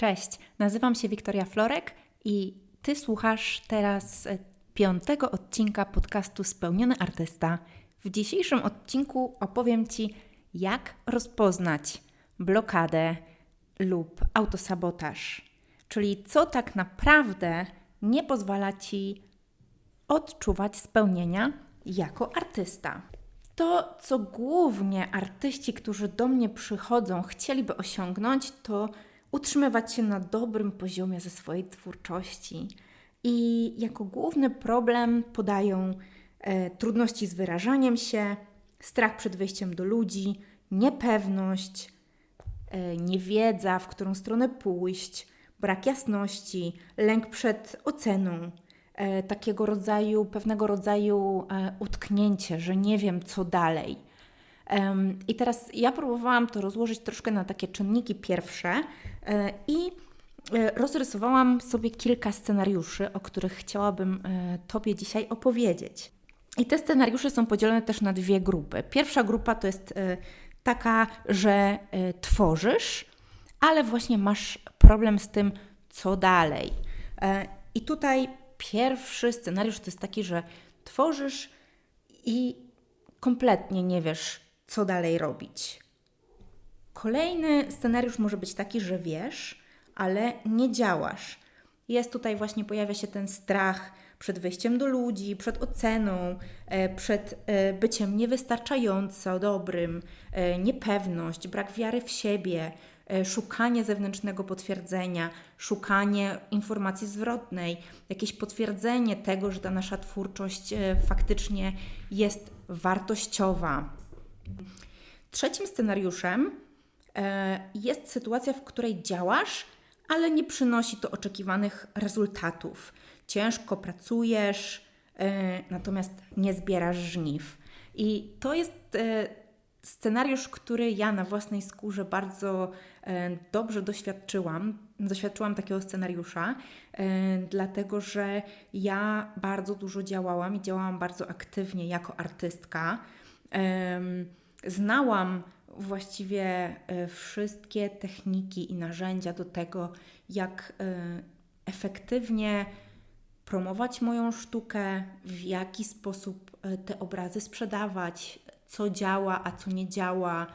Cześć, nazywam się Wiktoria Florek i Ty słuchasz teraz e, piątego odcinka podcastu Spełniony Artysta. W dzisiejszym odcinku opowiem Ci, jak rozpoznać blokadę lub autosabotaż, czyli co tak naprawdę nie pozwala Ci odczuwać spełnienia jako artysta. To, co głównie artyści, którzy do mnie przychodzą, chcieliby osiągnąć, to utrzymywać się na dobrym poziomie ze swojej twórczości. I jako główny problem podają e, trudności z wyrażaniem się, strach przed wyjściem do ludzi, niepewność, e, niewiedza, w którą stronę pójść, brak jasności, lęk przed oceną, e, takiego rodzaju, pewnego rodzaju e, utknięcie, że nie wiem co dalej. I teraz ja próbowałam to rozłożyć troszkę na takie czynniki pierwsze e, i e, rozrysowałam sobie kilka scenariuszy, o których chciałabym e, Tobie dzisiaj opowiedzieć. I te scenariusze są podzielone też na dwie grupy. Pierwsza grupa to jest taka, że tworzysz, ale właśnie masz problem z tym, co dalej. I tutaj pierwszy scenariusz to jest taki, że tworzysz i kompletnie nie wiesz, co dalej robić. Kolejny scenariusz może być taki, że wiesz, ale nie działasz. Jest tutaj właśnie, pojawia się ten strach przed wejściem do ludzi, przed oceną, e, przed e, byciem niewystarczająco dobrym, e, niepewność, brak wiary w siebie, szukanie zewnętrznego potwierdzenia, szukanie informacji zwrotnej, jakieś potwierdzenie tego, że ta nasza twórczość faktycznie jest wartościowa. Trzecim scenariuszem e, jest sytuacja, w której działasz, ale nie przynosi to oczekiwanych rezultatów. Ciężko pracujesz, e, natomiast nie zbierasz żniw. I to jest e, scenariusz, który ja na własnej skórze bardzo dobrze doświadczyłam. Doświadczyłam takiego scenariusza, dlatego że ja bardzo dużo działałam i działałam bardzo aktywnie jako artystka znałam właściwie e, wszystkie techniki i narzędzia do tego, jak e, efektywnie promować moją sztukę, w jaki sposób e, te obrazy sprzedawać, co działa, a co nie działa.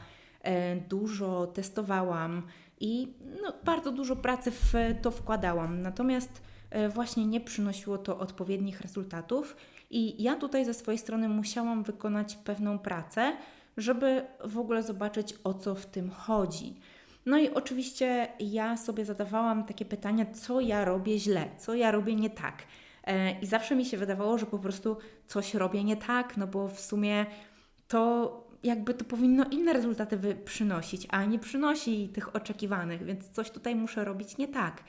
Dużo testowałam i no, bardzo dużo pracy w to wkładałam. Natomiast właśnie nie przynosiło to odpowiednich rezultatów, i ja tutaj ze swojej strony musiałam wykonać pewną pracę, żeby w ogóle zobaczyć o co w tym chodzi. No i oczywiście ja sobie zadawałam takie pytania, co ja robię źle, co ja robię nie tak. E, I zawsze mi się wydawało, że po prostu coś robię nie tak, no bo w sumie to jakby to powinno inne rezultaty przynosić, a nie przynosi tych oczekiwanych, więc coś tutaj muszę robić nie tak.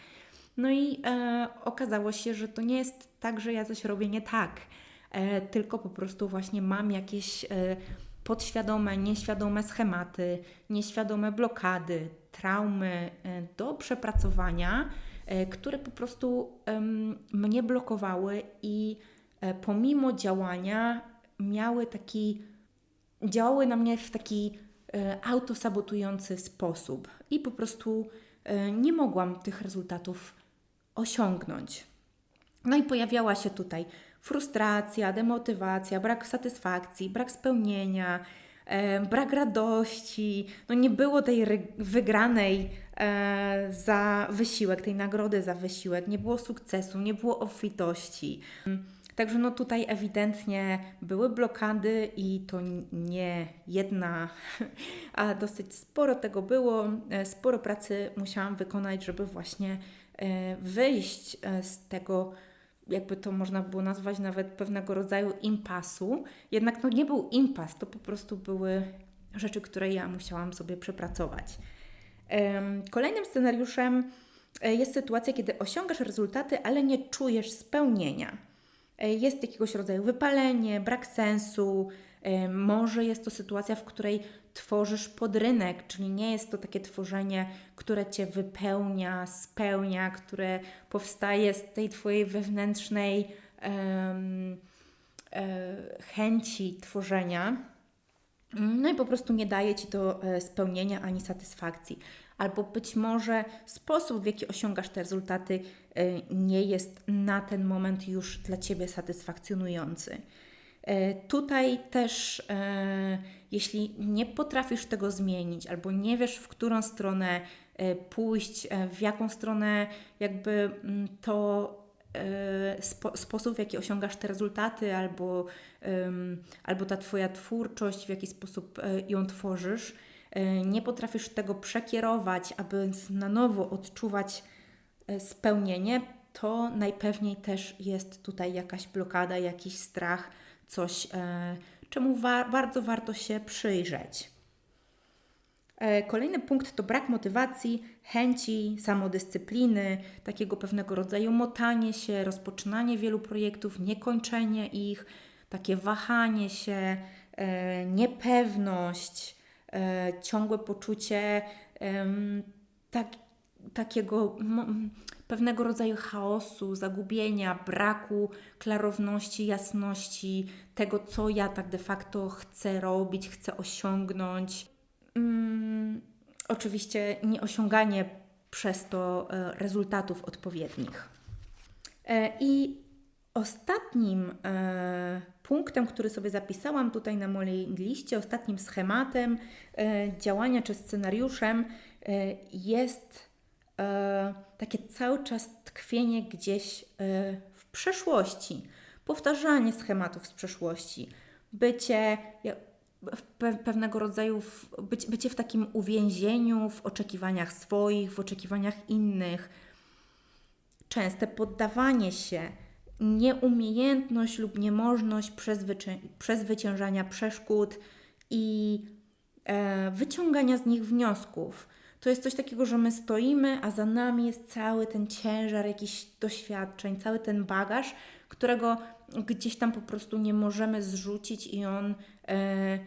No i e, okazało się, że to nie jest tak, że ja coś robię nie tak, e, tylko po prostu właśnie mam jakieś e, podświadome, nieświadome schematy, nieświadome blokady, traumy e, do przepracowania, e, które po prostu mnie blokowały i e, pomimo działania miały taki, działały na mnie w taki autosabotujący sposób i po prostu nie mogłam tych rezultatów osiągnąć. No i pojawiała się tutaj frustracja, demotywacja, brak satysfakcji, brak spełnienia, e, brak radości. No nie było tej wygranej e, za wysiłek, tej nagrody za wysiłek, nie było sukcesu, nie było obfitości. Także no tutaj ewidentnie były blokady i to nie jedna, a dosyć sporo tego było. E, sporo pracy musiałam wykonać, żeby właśnie wyjść e, z tego jakby to można było nazwać nawet pewnego rodzaju impasu. Jednak to nie był impas, to po prostu były rzeczy, które ja musiałam sobie przepracować. Kolejnym scenariuszem e, jest sytuacja, kiedy osiągasz rezultaty, ale nie czujesz spełnienia. E, jest jakiegoś rodzaju wypalenie, brak sensu, może jest to sytuacja, w której tworzysz pod rynek, czyli nie jest to takie tworzenie, które cię wypełnia, spełnia, które powstaje z tej twojej wewnętrznej um, e, chęci tworzenia. No i po prostu nie daje ci to e, spełnienia ani satysfakcji. albo być może sposób, w jaki osiągasz te rezultaty, y, nie jest na ten moment już dla Ciebie satysfakcjonujący. Y, Tutaj też, e, jeśli nie potrafisz tego zmienić, albo nie wiesz, w którą stronę e, pójść, e, w jaką stronę jakby mm, to e, spo, sposób, w jaki osiągasz te rezultaty, albo, albo ta Twoja twórczość, w jaki sposób e, ją tworzysz, e, nie potrafisz tego przekierować, aby na nowo odczuwać e, spełnienie, to najpewniej też jest tutaj jakaś blokada, jakiś strach, coś, e, czemu wa- bardzo warto się przyjrzeć. E, Kolejny punkt to brak motywacji, chęci, samodyscypliny, takiego pewnego rodzaju motanie się, rozpoczynanie wielu projektów, niekończenie ich, takie wahanie się, e, niepewność, ciągłe poczucie tak, takiego pewnego rodzaju chaosu, zagubienia, braku klarowności, jasności tego, co ja tak de facto chcę robić, chcę osiągnąć. Mm, oczywiście nieosiąganie przez to e, rezultatów odpowiednich. E, I ostatnim e, punktem, który sobie zapisałam tutaj na mojej liście, ostatnim schematem działania czy scenariuszem jest takie cały czas tkwienie gdzieś e, w przeszłości, powtarzanie schematów z przeszłości, bycie pewnego rodzaju, w, być, bycie w takim uwięzieniu, w oczekiwaniach swoich, w oczekiwaniach innych, częste poddawanie się, nieumiejętność lub niemożność przezwycię- przezwyciężania przeszkód i e, wyciągania z nich wniosków. To jest coś takiego, że my stoimy, a za nami jest cały ten ciężar jakichś doświadczeń, cały ten bagaż, którego gdzieś tam po prostu nie możemy zrzucić i on. E,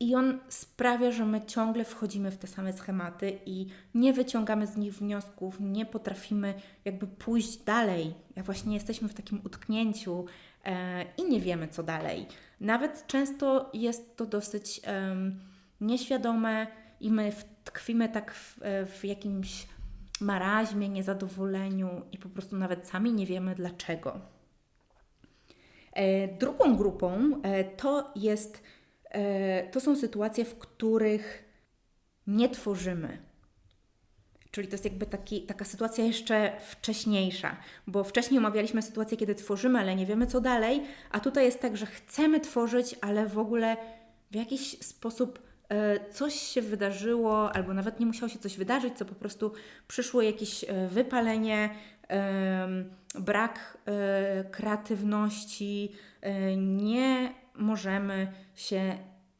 i on sprawia, że my ciągle wchodzimy w te same schematy i nie wyciągamy z nich wniosków, nie potrafimy jakby pójść dalej. Jak właśnie jesteśmy w takim utknięciu e, i nie wiemy, co dalej. Nawet często jest to dosyć em, nieświadome i my tkwimy tak w, e, w jakimś maraźmie, niezadowoleniu i po prostu nawet sami nie wiemy dlaczego. E, Drugą grupą e, to jest, to są sytuacje, w których nie tworzymy. Czyli to jest jakby taki, taka sytuacja jeszcze wcześniejsza, bo wcześniej omawialiśmy sytuację, kiedy tworzymy, ale nie wiemy co dalej, a tutaj jest tak, że chcemy tworzyć, ale w ogóle w jakiś sposób coś się wydarzyło, albo nawet nie musiało się coś wydarzyć, co po prostu przyszło jakieś e, wypalenie, brak e, kreatywności, e, nie możemy się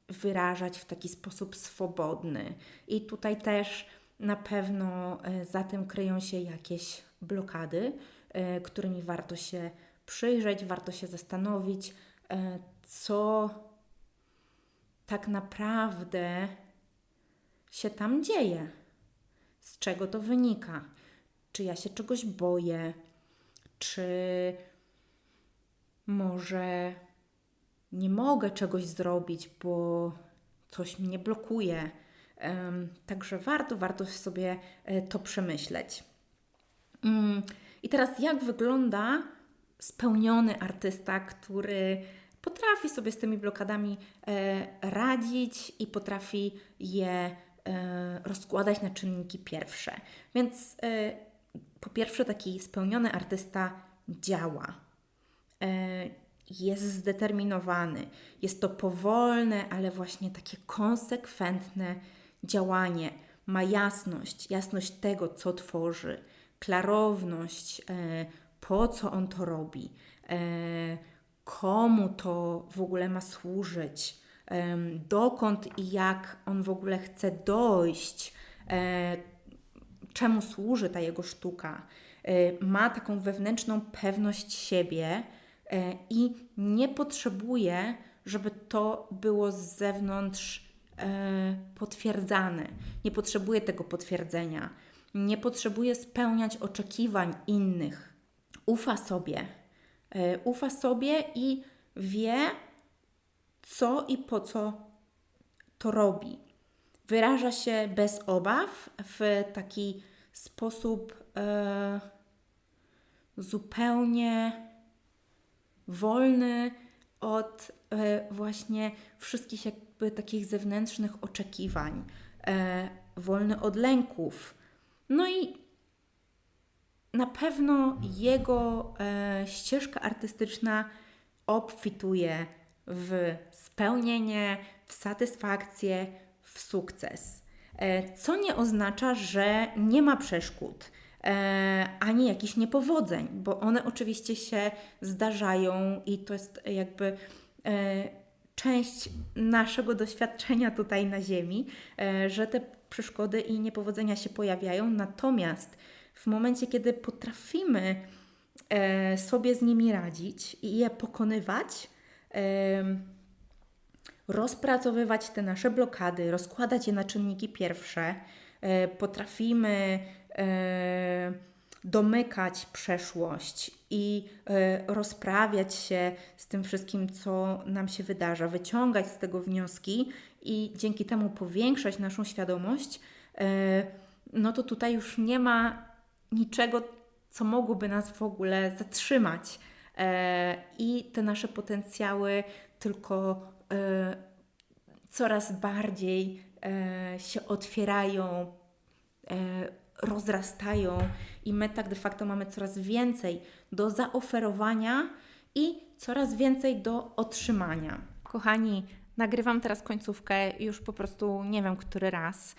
wyrażać w taki sposób swobodny. I tutaj też na pewno e, za tym kryją się jakieś blokady, e, którymi warto się przyjrzeć, warto się zastanowić, e, co tak naprawdę się tam dzieje, z czego to wynika. Czy ja się czegoś boję, czy może nie mogę czegoś zrobić, bo coś mnie blokuje. Także warto, warto sobie e, to przemyśleć. Mm, I teraz, jak wygląda spełniony artysta, który potrafi sobie z tymi blokadami e, radzić i potrafi je e, rozkładać na czynniki pierwsze? Więc e, po pierwsze, taki spełniony artysta działa jest zdeterminowany. Jest to powolne, ale właśnie takie konsekwentne działanie. Ma jasność, jasność tego, co tworzy, klarowność, po co on to robi, komu to w ogóle ma służyć, dokąd i jak on w ogóle chce dojść, e, czemu służy ta jego sztuka. E, Ma taką wewnętrzną pewność siebie e, i nie potrzebuje, żeby to było z zewnątrz potwierdzane. Nie potrzebuje tego potwierdzenia. Nie potrzebuje spełniać oczekiwań innych. Ufa sobie. E, Ufa sobie i wie, co i po co to robi. wyraża się bez obaw, w taki sposób e, zupełnie wolny od e, właśnie wszystkich jakby takich zewnętrznych oczekiwań, e, wolny od lęków. No i na pewno jego e, ścieżka artystyczna obfituje w spełnienie, w satysfakcję, w sukces. E, co nie oznacza, że nie ma przeszkód e, ani jakichś niepowodzeń, bo one oczywiście się zdarzają i to jest jakby e, część naszego doświadczenia tutaj na Ziemi, e, że te przeszkody i niepowodzenia się pojawiają. Natomiast w momencie, kiedy potrafimy e, sobie z nimi radzić i je pokonywać, e, rozpracowywać te nasze blokady, rozkładać je na czynniki pierwsze, e, potrafimy e, domykać przeszłość i e, rozprawiać się z tym wszystkim, co nam się wydarza, wyciągać z tego wnioski i dzięki temu powiększać naszą świadomość, e, no to tutaj już nie ma niczego, co mogłoby nas w ogóle zatrzymać. E, I te nasze potencjały tylko e, coraz bardziej e, się otwierają, rozrastają, i my tak de facto mamy coraz więcej do zaoferowania i coraz więcej do otrzymania. Kochani, nagrywam teraz końcówkę, już po prostu nie wiem który raz.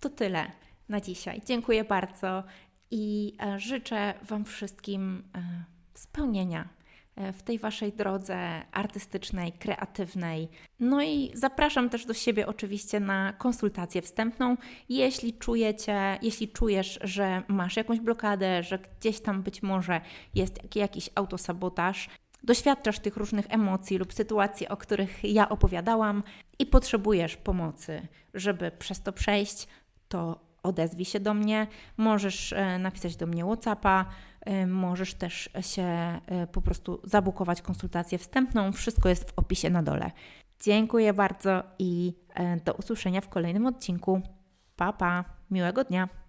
To tyle na dzisiaj. Dziękuję bardzo i e, życzę Wam wszystkim e, spełnienia e, w tej Waszej drodze artystycznej, kreatywnej. No i zapraszam też do siebie oczywiście na konsultację wstępną. Jeśli czujecie, jeśli czujesz, że masz jakąś blokadę, że gdzieś tam być może jest jakiś autosabotaż, doświadczasz tych różnych emocji lub sytuacji, o których ja opowiadałam i potrzebujesz pomocy, żeby przez to przejść, to odezwij się do mnie, możesz e, napisać do mnie WhatsAppa, e, możesz też się e, po prostu zabukować konsultację wstępną. Wszystko jest w opisie na dole. Dziękuję bardzo i do usłyszenia w kolejnym odcinku. Pa, pa, miłego dnia.